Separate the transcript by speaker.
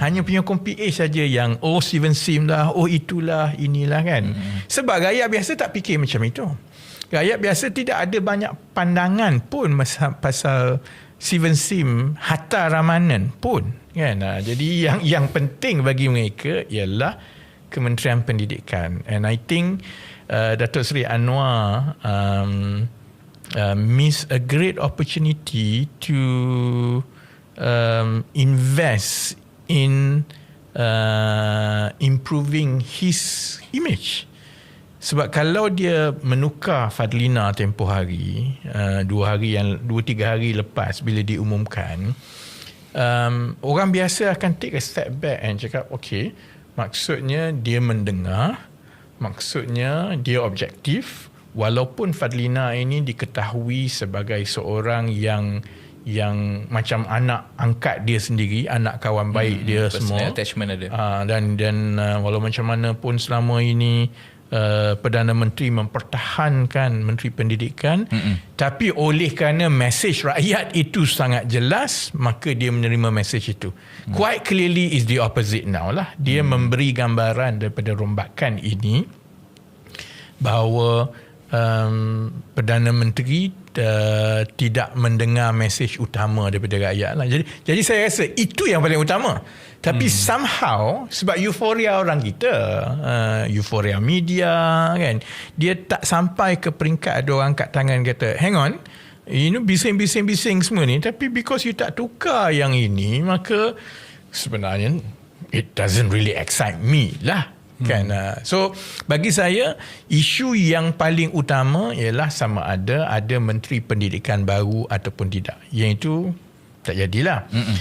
Speaker 1: Hanya penyokong PA saja yang oh Steven Sim lah, oh itulah, inilah kan. Hmm. Sebab rakyat biasa tak fikir macam itu. Rakyat biasa tidak ada banyak pandangan pun pasal Steven Sim, Hatta Ramanan pun kan. Ha, jadi yang yang penting bagi mereka ialah Kementerian Pendidikan. And I think uh, Datuk Seri Anwar um, uh, miss a great opportunity to um, invest in uh, improving his image. Sebab kalau dia menukar Fadlina tempoh hari, uh, dua hari yang dua tiga hari lepas bila diumumkan, um, orang biasa akan take a step back and cakap, okay, maksudnya dia mendengar, maksudnya dia objektif, walaupun Fadlina ini diketahui sebagai seorang yang yang macam anak angkat dia sendiri, anak kawan baik hmm, dia semua.
Speaker 2: attachment ada.
Speaker 1: Uh, dan dan uh, walau macam mana pun selama ini Uh, Perdana Menteri mempertahankan Menteri Pendidikan Mm-mm. tapi oleh kerana mesej rakyat itu sangat jelas maka dia menerima mesej itu mm. quite clearly is the opposite now lah dia mm. memberi gambaran daripada rombakan ini bahawa um, Perdana Menteri uh, tidak mendengar mesej utama daripada rakyat lah. jadi, jadi saya rasa itu yang paling utama tapi hmm. somehow sebab euforia orang kita, uh, euforia media kan, dia tak sampai ke peringkat ada orang kat tangan kata, hang on, ini bising-bising-bising semua ni, tapi because you tak tukar yang ini, maka sebenarnya it doesn't really excite me lah. Hmm. Kan? Uh, so bagi saya isu yang paling utama ialah sama ada ada menteri pendidikan baru ataupun tidak. Yang itu tak jadilah. Mm-mm.